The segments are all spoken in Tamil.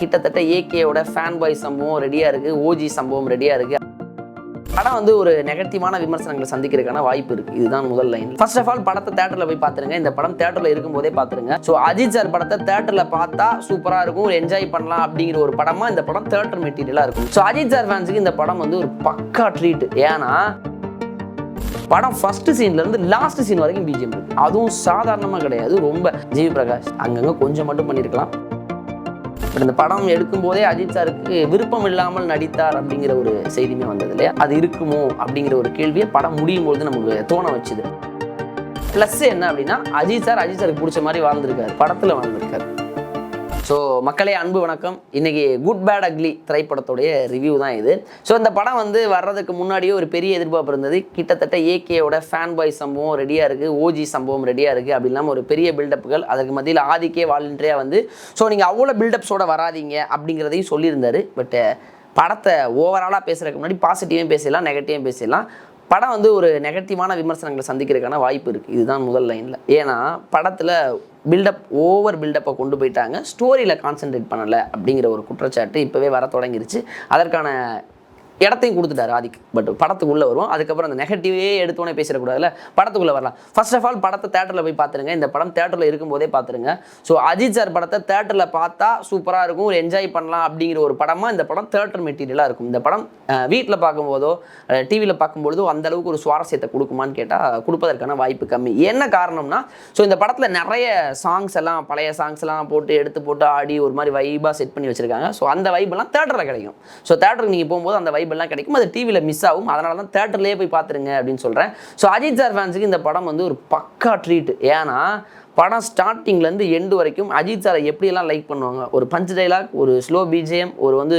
கிட்டத்தட்ட ஏகேயோட ஃபேன் பாய் சம்பவம் ரெடியாக இருக்குது ஓஜி சம்பவம் ரெடியாக இருக்குது படம் வந்து ஒரு நெகட்டிவான விமர்சனங்களை சந்திக்கிறதுக்கான வாய்ப்பு இருக்கு. இதுதான் முதல் லைன் ஃபர்ஸ்ட் ஆஃப் ஆல் படத்தை தேட்டர்ல போய் பாத்துருங்க இந்த படம் தேட்டர்ல இருக்கும்போதே பாத்துருங்க ஸோ அஜித் சார் படத்தை தேட்டர்ல பார்த்தா சூப்பரா இருக்கும். ஒரு என்ஜாய் பண்ணலாம் அப்படிங்கிற ஒரு படமா இந்த படம் தேட்டர் மெட்டீரியலா இருக்கும். ஸோ அஜித் சார் ஃபேன்ஸுக்கு இந்த படம் வந்து ஒரு பக்கா ட்ரீட் ஏன்னா படம் ஃபர்ஸ்ட் சீன்ல இருந்து லாஸ்ட் சீன் வரைக்கும் பிஜிஎம் இருக்கு. அதுவும் சாதாரணமா கிடையாது. ரொம்ப ஜிவி பிரகாஷ் அங்கங்க கொஞ்சம் மட்டும் பண்ணியிருக்கலாம் பட் இந்த படம் எடுக்கும் போதே அஜித் சாருக்கு விருப்பம் இல்லாமல் நடித்தார் அப்படிங்கிற ஒரு செய்தியுமே வந்தது இல்லையா? அது இருக்குமோ அப்படிங்கிற ஒரு கேள்வியை படம் முடியும் போது நமக்கு தோண வச்சுது. ப்ளஸ் என்ன அப்படின்னா அஜித் சார் அஜித் சாருக்கு பிடிச்ச மாதிரி வாழ்ந்திருக்காரு. படத்தில் வாழ்ந்திருக்காரு. ஸோ மக்களே அன்பு வணக்கம். இன்றைக்கி குட் பேட் அக்லி திரைப்படத்துடைய ரிவ்யூ தான் இது. ஸோ இந்த படம் வந்து வர்றதுக்கு முன்னாடியே ஒரு பெரிய எதிர்பார்ப்பு இருந்தது. கிட்டத்தட்ட ஏகேயோட ஃபேன் பாய் சம்பவம் ரெடியாக இருக்குது ஓஜி சம்பவம் ரெடியாக இருக்குது அப்படி இல்லாமல் ஒரு பெரிய பில்டப்புகள் அதுக்கு மத்தியில் ஆதிக்கே வாலண்டரியாக வந்து ஸோ நீங்கள் அவ்வளோ பில்டப்ஸோட வராதீங்க அப்படிங்கிறதையும் சொல்லியிருந்தார். பட் படத்தை ஓவராலாக பேசுகிறதுக்கு முன்னாடி பாசிட்டிவும் பேசிடலாம் நெகட்டிவும் பேசிடலாம். படம் வந்து ஒரு நெகட்டிவான விமர்சனங்களை சந்திக்கிறதுக்கான வாய்ப்பு இருக்குது இதுதான் முதல் லைனில் ஏன்னா படத்தில் பில்டப் ஓவர் பில்டப்பை கொண்டு போயிட்டாங்க. ஸ்டோரியில் கான்சென்ட்ரேட் பண்ணலை அப்படிங்கிற ஒரு குற்றச்சாட்டு இப்போவே வர தொடங்கிருச்சு. அதற்கான இடத்தையும் கொடுத்துட்டாரு ஆதிக் பட் படத்துக்குள்ளே வருவோம். அதுக்கப்புறம் அந்த நெகட்டிவே எடுத்தோன்னே பேசிடக்கூடாதுல படத்துக்குள்ளே வரலாம். ஃபர்ஸ்ட் ஆஃப் ஆல் படத்தை தேட்டரில் போய் பார்த்துருங்க. இந்த படம் தேட்டரில் இருக்கும்போதே பார்த்துருங்க. ஸோ அஜித் சார் படத்தை தேட்டரில் பார்த்தா சூப்பராக இருக்கும். ஒரு என்ஜாய் பண்ணலாம் அப்படிங்கிற ஒரு படமாக இந்த படம் தேட்டர் மெட்டீரியலாக இருக்கும். இந்த படம் வீட்டில் பார்க்கும்போதோ டிவியில் பார்க்கும்பொழுதோ அந்த அளவுக்கு ஒரு சுவாரஸ்யத்தை கொடுக்குமான்னு கேட்டால் கொடுப்பதற்கான வாய்ப்பு கம்மி. என்ன காரணம்னா ஸோ இந்த படத்தில் நிறைய சாங்ஸ் எல்லாம் பழைய சாங்ஸ் எல்லாம் போட்டு எடுத்து போட்டு ஆடி ஒரு மாதிரி வைபாக செட் பண்ணி வச்சுருக்காங்க. ஸோ அந்த வைபெல்லாம் தேட்டரில் கிடைக்கும். ஸோ தேட்டருக்கு நீங்கள் போகும்போது அந்த வைப் வைபெல்லாம் கிடைக்கும். அது டிவியில் மிஸ் ஆகும். அதனால தான் தேட்டர்லேயே போய் பார்த்துருங்க அப்படின்னு சொல்கிறேன் ஸோ அஜித் சார் ஃபேன்ஸுக்கு இந்த படம் வந்து ஒரு பக்கா ட்ரீட் ஏன்னா படம் ஸ்டார்டிங்லேருந்து எண்டு வரைக்கும் அஜித் சாரை எப்படியெல்லாம் லைக் பண்ணுவாங்க? ஒரு பஞ்ச் டைலாக் ஒரு ஸ்லோ பிஜிஎம் ஒரு வந்து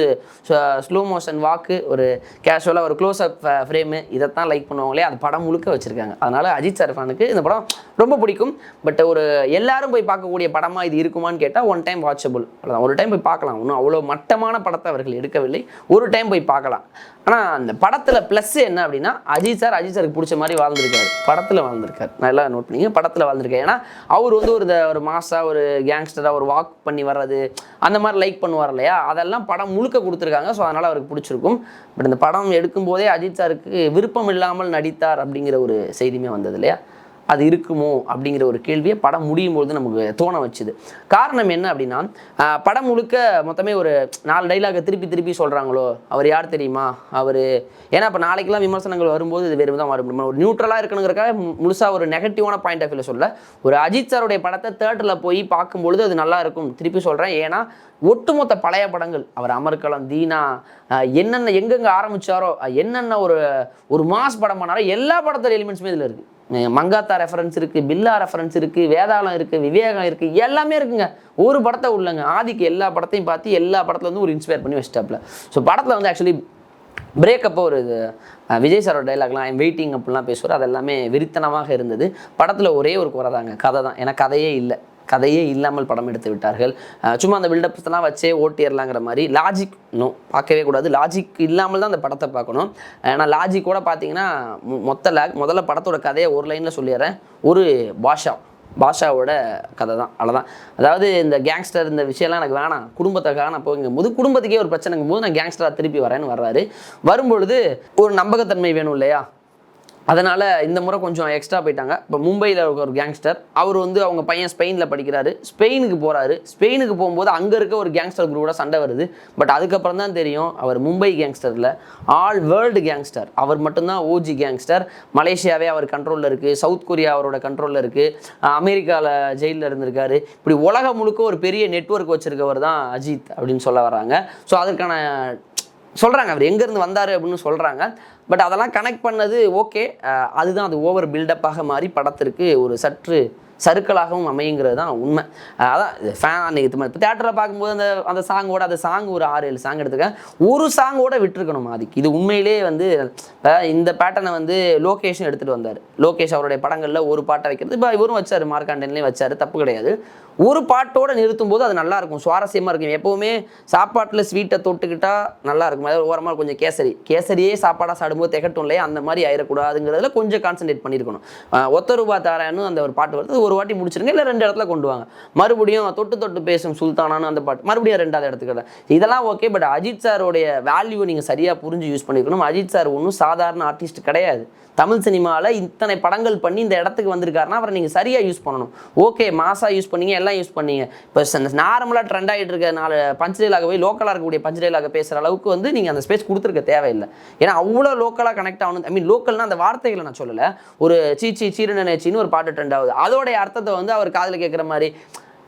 ஸ்லோ மோஷன் வாக்கு ஒரு கேஷுவலாக ஒரு க்ளோஸ் அப் ஃப்ரேமு இதைத்தான் லைக் பண்ணுவாங்களே அது படம் முழுக்க வச்சுருக்காங்க. அதனால் அஜித் சார் ஃபேனுக்கு இந்த படம் ரொம்ப பிடிக்கும். பட் ஒரு எல்லாரும் போய் பார்க்கக்கூடிய படமாக இது இருக்குமான்னு கேட்டால் ஒன் டைம் வாட்சபிள் அவ்வளோதான் ஒரு டைம் போய் பார்க்கலாம். இன்னும் அவ்வளோ மட்டமான படத்தை அவர்கள் எடுக்கவில்லை. ஒரு டைம் போய் பார்க்கலாம். ஆனால் அந்த படத்தில் ப்ளஸ் என்ன அப்படின்னா அஜித் சார் அஜித் சாருக்கு பிடிச்ச மாதிரி வாழ்ந்திருக்காரு. படத்தில் வாழ்ந்திருக்காரு. நல்லா நோட் பண்ணிங்க படத்தில் வாழ்ந்திருக்காரு. ஏன்னா அவர் வந்து ஒரு இந்த- ஒரு மாசா ஒரு கேங்ஸ்டராக ஒரு வாக் பண்ணி வர்றது அந்த மாதிரி லைக் பண்ணுவார் இல்லையா? அதெல்லாம் படம் முழுக்க கொடுத்துருக்காங்க. ஸோ அதனால் அவருக்கு பிடிச்சிருக்கும். பட் இந்த படம் எடுக்கும்போதே அஜித் சாருக்கு விருப்பம் இல்லாமல் நடித்தார் அப்படிங்கிற ஒரு செய்தியுமே வந்தது இல்லையா? அது இருக்குமோ அப்படிங்கிற ஒரு கேள்வியை படம் முடியும் பொழுது நமக்கு தோண வச்சுது. காரணம் என்ன அப்படின்னா படம் முழுக்க மொத்தமே ஒரு நாலு டைலாக திருப்பி திருப்பி சொல்கிறாங்களோ அவர் யார் தெரியுமா? அவர் ஏன்னா இப்போ நாளைக்கெல்லாம் விமர்சனங்கள் வரும்போது இது வேறு தான் வரும். ஒரு நியூட்ரலாக இருக்கணுங்கிறக்காக முழுசாக ஒரு நெகட்டிவான பாயிண்ட் ஆஃப் வியூவில் சொல்ல ஒரு அஜித் சாருடைய படத்தை தேட்டரில் போய் பார்க்கும்பொழுது அது நல்லா இருக்கும் திருப்பி சொல்கிறேன் ஏன்னா ஒட்டுமொத்த பழைய படங்கள் அவர் அமர்கலம் தீனா என்னென்ன எங்கெங்கே ஆரம்பித்தாரோ என்னென்ன ஒரு ஒரு மாஸ் படம் பண்ணாரோ எல்லா படத்தோட எலிமெண்ட்ஸுமே இதில் இருக்குது மங்காத்தா ரெஃபரன்ஸ் இருக்குது பில்லா ரெஃபரன்ஸ் இருக்குது வேதாளம் இருக்குது விவேகம் இருக்குது எல்லாமே இருக்குங்க. ஒரு படத்தை உள்ளங்க. ஆதிக்கு எல்லா படத்தையும் பார்த்து எல்லா படத்துலேருந்து ஒரு இன்ஸ்பயர் பண்ணி வச்சிட்டாப்ல ஸோ படத்தில் வந்து ஆக்சுவலி பிரேக்கப்போ ஒரு இது, விஜய் சாரோட டைலாக்லாம் ஐம் வெயிட்டிங் அப்படிலாம் பேசுவார். அது எல்லாமே விரித்தனமாக இருந்தது. படத்தில் ஒரே ஒரு குறை தாங்க. கதை தான். ஏன்னா கதையே இல்லை. கதையே இல்லாமல் படம் எடுத்து விட்டார்கள். சும்மா அந்த பில்டப்ஸ்லாம் வச்சே ஓட்டிடலாங்கிற மாதிரி லாஜிக் நோ பார்க்கவே கூடாது. லாஜிக் இல்லாமல் தான் அந்த படத்தை பார்க்கணும். ஏன்னா லாஜிக்கோட பார்த்தீங்கன்னா மொத்த லாக் முதல்ல படத்தோட கதையை ஒரு லைனில் சொல்லிடுறேன். ஒரு பாஷா பாஷாவோட கதை தான் அவ்வளோதான் அதாவது இந்த கேங்ஸ்டர் இந்த விஷயம்லாம் எனக்கு வேணாம். குடும்பத்தை நான் போகும் போது குடும்பத்துக்கே ஒரு பிரச்சனைங்கும் போது நான் கேங்ஸ்டராக திருப்பி வரேன்னு வர்றாரு. வரும்பொழுது ஒரு நம்பகத்தன்மை வேணும் இல்லையா? அதனால் இந்த முறை கொஞ்சம் எக்ஸ்ட்ரா போயிட்டாங்க. இப்போ மும்பையில் இருக்க ஒரு கேங்ஸ்டர் அவர் வந்து அவங்க பையன் ஸ்பெயினில் படிக்கிறாரு. ஸ்பெயினுக்கு போகிறாரு ஸ்பெயினுக்கு போகும்போது அங்கே இருக்க ஒரு கேங்ஸ்டர் குரூவோட சண்டை வருது. பட் அதுக்கப்புறம் தான் தெரியும் அவர் மும்பை கேங்ஸ்டரில் ஆல் வேர்ல்டு கேங்ஸ்டர் அவர் மட்டும்தான் ஓஜி கேங்ஸ்டர் மலேசியாவே அவர் கண்ட்ரோலில் இருக்குது சவுத் கொரியா அவரோட கண்ட்ரோலில் இருக்குது அமெரிக்காவில் ஜெயிலில் இருந்திருக்காரு. இப்படி உலகம் முழுக்க ஒரு பெரிய நெட்வொர்க் வச்சிருக்கவர் தான் அஜித் அப்படின்னு சொல்ல வராங்க ஸோ அதற்கான சொல்கிறாங்க அவர் எங்கேருந்து வந்தார் அப்படின்னு சொல்கிறாங்க பட் அதெல்லாம் கனெக்ட் பண்ணது ஓகே அதுதான் அது ஓவர் பில்டப்பாக மாறி படத்திற்கு ஒரு சற்று சருக்களாகவும் அமையுங்கிறது தான் உண்மை. அதான் ஃபேன் அன்னைக்கு இப்போ தேட்டரில் பார்க்கும்போது அந்த அந்த சாங்கோட அந்த சாங் ஒரு ஆறு ஏழு சாங் எடுத்துக்கேன் ஒரு சாங்கோட விட்டுருக்கணும் அதுக்கு இது உண்மையிலேயே வந்து இந்த பேட்டர்னை வந்து லோகேஷும் எடுத்துகிட்டு வந்தார். லோகேஷ் அவருடைய படங்களில் ஒரு பாட்டை வைக்கிறது. இப்போ இவரும் வச்சார் மார்க்காண்டன்லேயும் வச்சார் தப்பு கிடையாது. ஒரு பாட்டோட நிறுத்தும் போது அது நல்லா இருக்கும். சுவாரஸ்யமாக இருக்கும். எப்போவுமே சாப்பாட்டில் ஸ்வீட்டை தொட்டுக்கிட்டா நல்லா இருக்கும். அதாவது ஓரமாக கொஞ்சம் கேசரி. கேசரியே சாப்பாடாக சாடும்போது திகட்டும் இல்லையா அந்த மாதிரி ஆயிடக்கூடாதுங்கிறதுல கொஞ்சம் கான்சென்ட்ரேட் பண்ணியிருக்கணும் ஒத்த ரூபா தாராயணும் அந்த ஒரு பாட்டு வருது. ஒரு வாட்டி முடிச்சிருங்க இல்லை ரெண்டு இடத்துல கொண்டு வாங்க. மறுபடியும் தொட்டு தொட்டு பேசும் சுல்தானான்னு அந்த பாட்டு மறுபடியும் ரெண்டாவது இடத்துக்கு இதெல்லாம் ஓகே பட் அஜித் சாரோடைய வேல்யூ நீங்கள் சரியாக புரிஞ்சு யூஸ் பண்ணிக்கணும் அஜித் சார் ஒன்றும் சாதாரண ஆர்டிஸ்ட் கிடையாது. தமிழ் சினிமாவில் இத்தனை படங்கள் பண்ணி இந்த இடத்துக்கு வந்திருக்காருன்னா அவரை நீங்கள் சரியாக யூஸ் பண்ணணும். ஓகே மாசாக யூஸ் பண்ணீங்க எல்லாம் யூஸ் பண்ணீங்க. இப்போ நார்மலாக ட்ரெண்ட் ஆகிட்டு இருக்க நாலு டெய்லாக போய் லோக்கலாக இருக்கக்கூடிய பஞ்சடைலாக பேசுகிற அளவுக்கு வந்து நீங்கள் அந்த ஸ்பேஸ் கொடுத்துருக்க தேவையில்லை. ஏன்னா அவ்வளோ லோக்கலாக கனெக்ட் ஆகணும். ஐ மீன் லோக்கல்னா அந்த வார்த்தைகளை நான் சொல்லலை. ஒரு சீச்சி சீரன நேச்சின்னு ஒரு பாட்டு ட்ரெண்ட் ஆகுது. அதோடைய அர்த்தத்தை வந்து அவர் காதில் கேட்குற மாதிரி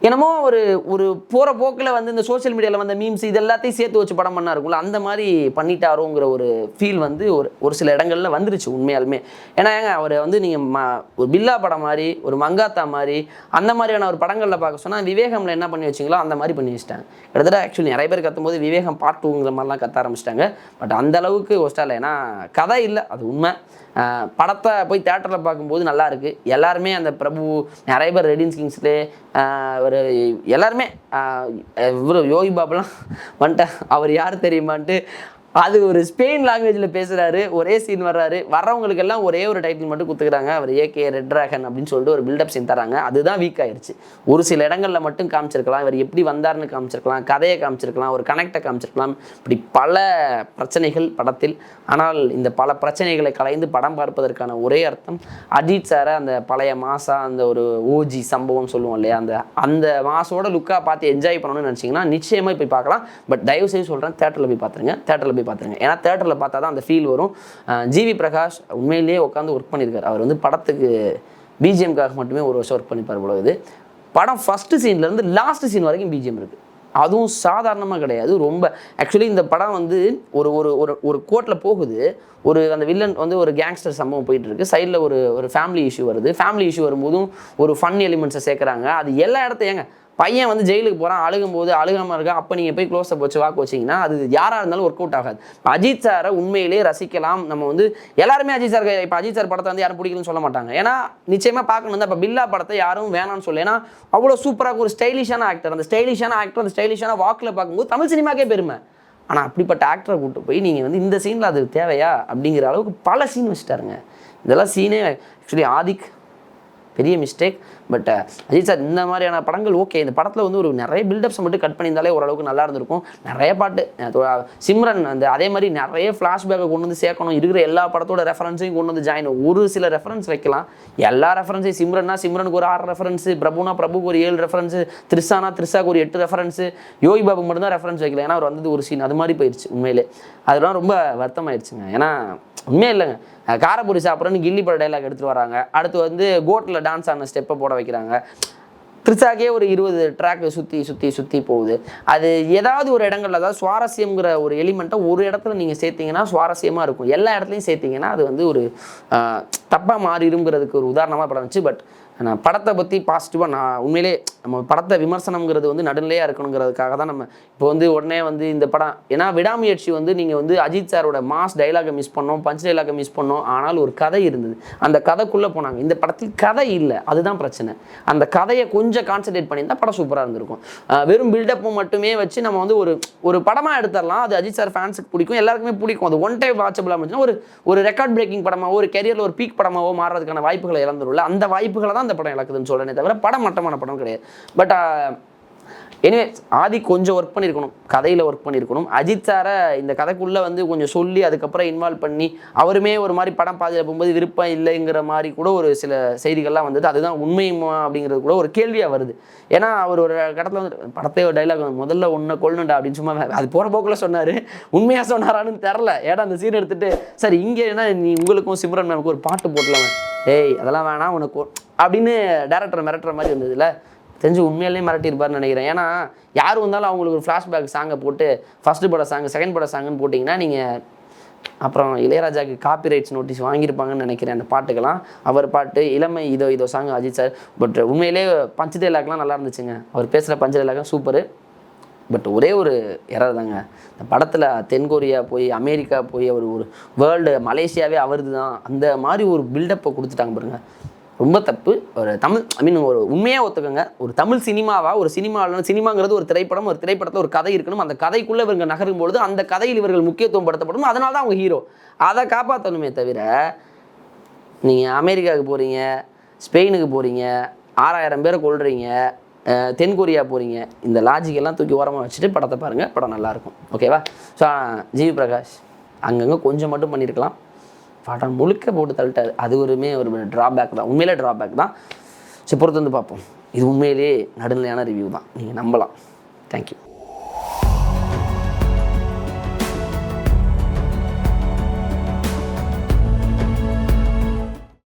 என்னமோ ஒரு ஒரு போகிற போக்கில் வந்து இந்த சோஷியல் மீடியாவில் வந்த மீம்ஸ் இது எல்லாத்தையும் சேர்த்து வச்சு படம் பண்ணா இருக்கும்ல அந்த மாதிரி பண்ணிட்டாரோங்கிற ஒரு ஃபீல் வந்து ஒரு ஒரு சில இடங்கள்ல வந்துருச்சு உண்மையாலுமே. ஏன்னா ஏங்க அவர் வந்து நீங்கள் ம ஒரு பில்லா படம் மாதிரி ஒரு மங்காத்தா மாதிரி அந்த மாதிரியான ஒரு படங்களில் பார்க்க சொன்னால் விவேகம்ல என்ன பண்ணி வச்சிங்களோ அந்த மாதிரி பண்ணி வச்சிட்டாங்க. கிட்டத்தட்ட ஆக்சுவலி நிறைய பேர் கத்தும்போது விவேகம் பார்ட் டூங்கிற மாதிரிலாம் கத்த ஆரம்பிச்சிட்டாங்க. பட் அந்த அளவுக்கு ஒஸ்டா இல்லை ஏன்னா கதை இல்லை அது உண்மை. படத்தை போய் தேட்டரில் பார்க்கும்போது நல்லா இருக்கு. எல்லாருமே அந்த பிரபு நிறைய பேர் ரெடின்ஸ் கிங்ஸ்லே அவர் எல்லாருமே இவர் யோகி பாபுலாம் வந்துட்டேன் அவர் யார் தெரியுமான்ட்டு அது ஒரு ஸ்பெயின் லாங்குவேஜில் பேசுகிறாரு ஒரே சீன் வர்றாரு. வர்றவங்களுக்கு எல்லாம் ஒரே ஒரு டைட்டில் மட்டும் கொடுத்துக்கிறாங்க. அவர் ஏகே ரெட் ட்ராகன் அப்படின்னு சொல்லிட்டு ஒரு பில்டப் சீன் தராங்க அதுதான் வீக் ஆயிடுச்சு ஒரு சில இடங்களில் மட்டும் காமிச்சிருக்கலாம். இவர் எப்படி வந்தார்னு காமிச்சிருக்கலாம். கதையை காமிச்சிருக்கலாம். ஒரு கனெக்டை காமிச்சிருக்கலாம். இப்படி பல பிரச்சனைகள் படத்தில். ஆனால் இந்த பல பிரச்சனைகளை கலைந்து படம் பார்ப்பதற்கான ஒரே அர்த்தம் அஜித் சாரை அந்த பழைய மாசா அந்த ஒரு ஓஜி சம்பவம் சொல்லுவோம் இல்லையா? அந்த அந்த மாசோட லுக்காக பார்த்து என்ஜாய் பண்ணணும்னு நினச்சிங்கன்னா நிச்சயமாக போய் பார்க்கலாம். பட் தயவு செய்து சொல்கிறேன் தேட்டரில் போய் பார்த்துருங்க. தேட்டரில் போய் பார்த்துருங்க. ஏன்னா தேட்டரில் பார்த்தா தான் அந்த ஃபீல் வரும். ஜிவி பிரகாஷ் உண்மையிலேயே உட்காந்து ஒர்க் பண்ணியிருக்காரு. அவர் வந்து படத்துக்கு பிஜிஎம்காக மட்டுமே ஒரு வருஷம் ஒர்க் பண்ணிப்பார் போல இது படம் ஃபஸ்ட்டு சீன்லேருந்து லாஸ்ட் சீன் வரைக்கும் பிஜிஎம் இருக்குது அதுவும் சாதாரணமாக கிடையாது. ரொம்ப ஆக்சுவலி இந்த படம் வந்து ஒரு ஒரு ஒரு ஒரு கோர்ட்டில் போகுது. ஒரு அந்த வில்லன் வந்து ஒரு கேங்ஸ்டர் சம்பவம் போயிட்டு இருக்கு சைடில் ஒரு ஒரு ஃபேமிலி இஷ்யூ வருது. ஃபேமிலி இஷ்யூ வரும்போதும் ஒரு ஃபன் எலிமெண்ட்ஸை சேர்க்குறாங்க. அது எல்லா இடத்தையும் ஏங்க பையன் வந்து ஜெயிலுக்கு போகிறான் அழுகும்போது அழுகாமல் இருக்கா அப்போ நீங்கள் போய் க்ளோஸ் அப் வச்சு வாக்கு வச்சிங்கன்னா அது யாராக இருந்தாலும் ஒர்க் அவுட் ஆகாது. அஜித் சாரை உண்மையிலேயே ரசிக்கலாம். நம்ம வந்து எல்லாருமே அஜித் சார் இப்போ அஜித் சார் படத்தை வந்து யாரும் பிடிக்கலன்னு சொல்ல மாட்டாங்க. ஏன்னா நிச்சயமாக பார்க்கணும் வந்து அப்போ பில்லா படத்தை யாரும் வேணாம்னு சொல்லு ஏன்னா அவ்வளோ சூப்பராக ஒரு ஸ்டைலிஷான ஆக்டர் அந்த ஸ்டைலிஷான ஆக்டர் அந்த ஸ்டைலிஷான வாக்கில் பார்க்கும்போது தமிழ் சினிமாக்கே பெருமை. ஆனால் அப்படிப்பட்ட ஆக்டரை கூட்டு போய் நீங்கள் வந்து இந்த சீனில் அது தேவையா? அப்படிங்கிற அளவுக்கு பல சீன் வச்சுட்டாருங்க. இதெல்லாம் சீனே ஆக்சுவலி ஆதிக் பெரிய mistake but uh, Ajith sir இந்த மாதிரியான படங்கள் ஓகே இந்த படத்தில் வந்து ஒரு நிறைய பில்டப்ஸ் மட்டும் கட் பண்ணியிருந்தாலே ஓரளவுக்கு நல்லா இருந்திருக்கும். நிறைய பாட்டு சிம்ரன் அந்த அதே மாதிரி நிறைய ஃப்ளாஷ்பேக்கை கொண்டு வந்து சேர்க்கணும். இருக்கிற எல்லா படத்தோட ரெஃபரன்ஸையும் கொண்டு வந்து ஜாயின் ஒரு சில ரெஃபரன்ஸ் வைக்கலாம். எல்லா ரெஃபரன்ஸையும் சிம்ரன்னா சிம்ரனுக்கு ஒரு ஆறு ரெஃபரன்ஸு பிரபுனா பிரபுக்கு ஒரு ஏழு ரெஃபரன்ஸு த்ரிஷானா த்ரிஷாக்கு ஒரு எட்டு ரெஃபரன்ஸு யோகி பாபு மட்டும்தான் ரெஃபரன்ஸ் வைக்கல. ஏன்னா அவர் வந்தது ஒரு சீன் அது மாதிரி போயிடுச்சு உண்மையிலே. அதெல்லாம் ரொம்ப வருத்தமாயிடுச்சுங்க ஏன்னா உண்மையே இல்லைங்க. காரப்பூரி சாப்பிட்றேன்னு கில்லி பட டைலாக் எடுத்துட்டு வராங்க. அடுத்து வந்து கோட்டில் டான்ஸ் ஆன ஸ்டெப்பை போட வைக்கிறாங்க. த்ரிஷாக்கே ஒரு இருபது ட்ராக் சுற்றி சுற்றி சுற்றி போகுது. அது ஏதாவது ஒரு இடங்கள்ல அதாவது சுவாரஸ்யங்கிற ஒரு எலிமெண்ட்டை ஒரு இடத்துல நீங்கள் சேர்த்தீங்கன்னா சுவாரஸ்யமாக இருக்கும். எல்லா இடத்துலையும் சேர்த்தீங்கன்னா அது வந்து ஒரு தப்பாக மாறிடுங்கிறதுக்கு ஒரு உதாரணமாக படம் இருந்துச்சு பட் நான் படத்தை பற்றி பாசிட்டிவாக நான் உண்மையிலே நம்ம படத்தை விமர்சனங்கிறது வந்து நடுநிலையாக இருக்கணுங்கிறதுக்காக தான் நம்ம இப்போ வந்து உடனே வந்து இந்த படம் ஏன்னா விடாமுயற்சி வந்து நீங்கள் வந்து அஜித் சாரோட மாஸ் டைலாகை மிஸ் பண்ணோம் பஞ்ச் டைலாகை மிஸ் பண்ணோம் ஆனால் ஒரு கதை இருந்தது. அந்த கதைக்குள்ளே போனாங்க. இந்த படத்தில் கதை இல்லை. அதுதான் பிரச்சனை. அந்த கதையை கொஞ்சம் கான்சன்ட்ரேட் பண்ணியிருந்தால் படம் சூப்பராக இருந்திருக்கும். வெறும் பில்டப்பும் மட்டுமே வச்சு நம்ம வந்து ஒரு ஒரு படமாக எடுத்துடலாம் அது அஜித் சார் ஃபேன்ஸுக்கு பிடிக்கும். எல்லாருக்குமே பிடிக்கும். அது ஒன் டைம் வாட்சபிளாக இருந்துச்சுன்னா ஒரு ஒரு ரெக்கார்ட் பிரேக்கிங் படமாவோ ஒரு கெரியரில் ஒரு பீக் படமாவோ மாறுறதுக்கான வாய்ப்புகளை இழந்துரும்ல. அந்த வாய்ப்புகளை தான் அந்த படம் இழக்குதுன்னு சொல்கிறேனே தவிர படம் மட்டமான படம் கிடையாது. பட் எனிவே ஆதி கொஞ்சம் ஒர்க் பண்ணியிருக்கணும் கதையில் ஒர்க் பண்ணியிருக்கணும். அஜித் சாரை இந்த கதைக்குள்ளே வந்து கொஞ்சம் சொல்லி அதுக்கப்புறம் இன்வால்வ் பண்ணி அவருமே ஒரு மாதிரி படம் பாதியில் போகும்போது விருப்பம் இல்லைங்கிற மாதிரி கூட ஒரு சில செய்திகள்லாம் வந்தது. அதுதான் உண்மையுமா அப்படிங்கிறது கூட ஒரு கேள்வியாக வருது. ஏன்னா அவர் ஒரு கடத்தில் வந்து படத்தை ஒரு டைலாக் முதல்ல ஒன்றை கொள்ளணுண்டா அப்படின்னு சும்மா வே- அது போகிற போக்கில் சொன்னார். உண்மையாக சொன்னாரான்னு தெரில ஏன்னா அந்த சீன் எடுத்துகிட்டு சரி இங்கே என்ன நீ உங்களுக்கும் சிம்ரன் மேமுக்கும் ஒரு பாட்டு போட்டலாம். ஏய் அதெல்லாம் வேணாம் உனக்கு அப்படின்னு டேரக்டர் மிரட்டுற மாதிரி வந்ததுல தெரிஞ்சு உண்மையிலேயே மிரட்டியிருப்பார்னு நினைக்கிறேன். ஏன்னா யார் வந்தாலும் அவங்களுக்கு ஒரு ஃப்ளாஷ்பேக் சாங்கை போட்டு ஃபஸ்ட்டு பட சாங் செகண்ட் பட சாங்குன்னு போட்டிங்கன்னா நீங்கள் அப்புறம் இளையராஜாக்கு காப்பி ரைட்ஸ் நோட்டீஸ் வாங்கியிருப்பாங்கன்னு நினைக்கிறேன் அந்த பாட்டுக்கெல்லாம். அவர் பாட்டு இளமை இதோ இதோ சாங் அஜித் சார் பட் உண்மையிலே பஞ்சு டைலாக்லாம் நல்லா இருந்துச்சுங்க. அவர் பேசுகிற பஞ்சு டைலாக்லாம் சூப்பர் பட் ஒரே ஒரு எரர் தாங்க. இந்த படத்தில் தென்கொரியா போய் அமெரிக்கா போய் அவர் ஒரு வேர்ல்டு மலேசியாவே அவருது தான் அந்த மாதிரி ஒரு பில்டப்பை கொடுத்துட்டாங்க பாருங்கள் ரொம்ப தப்பு. ஒரு தமிழ் ஐ மீன் ஒரு உண்மையாக ஒத்துக்கோங்க. ஒரு தமிழ் சினிமாவா ஒரு சினிமாவில் சினிமாங்கிறது ஒரு திரைப்படம் ஒரு திரைப்படத்தில் ஒரு கதை இருக்கணும். அந்த கதைக்குள்ளே இவங்க நகரும் பொழுது அந்த கதையில் இவர்கள் முக்கியத்துவம் படுத்தப்படும் அதனால தான் அவங்க ஹீரோ அதை காப்பாற்றணுமே தவிர நீங்கள் அமெரிக்காவுக்கு போகிறீங்க ஸ்பெயினுக்கு போகிறீங்க ஆறாயிரம் பேரை கொள்றீங்க தென்கொரியா தென் கொரியா போகிறீங்க இந்த லாஜிக் எல்லாம் தூக்கி ஓரமாக வச்சுட்டு படத்தை பாருங்கள் படம் நல்லாயிருக்கும் ஓகேவா ஸோ ஜிவி பிரகாஷ் அங்கங்கே கொஞ்சம் மட்டும் பண்ணியிருக்கலாம் படம் முழுக்க போட்டு தள்ளிட்டார். அது ஒருமே ஒரு ட்ராபேக் தான். உண்மையிலே ட்ராபேக் தான். சரி பொறுத்து வந்து பார்ப்போம். இது உண்மையிலேயே நடுநிலையான ரிவ்யூ தான். நீங்கள் நம்பலாம். தேங்க்யூ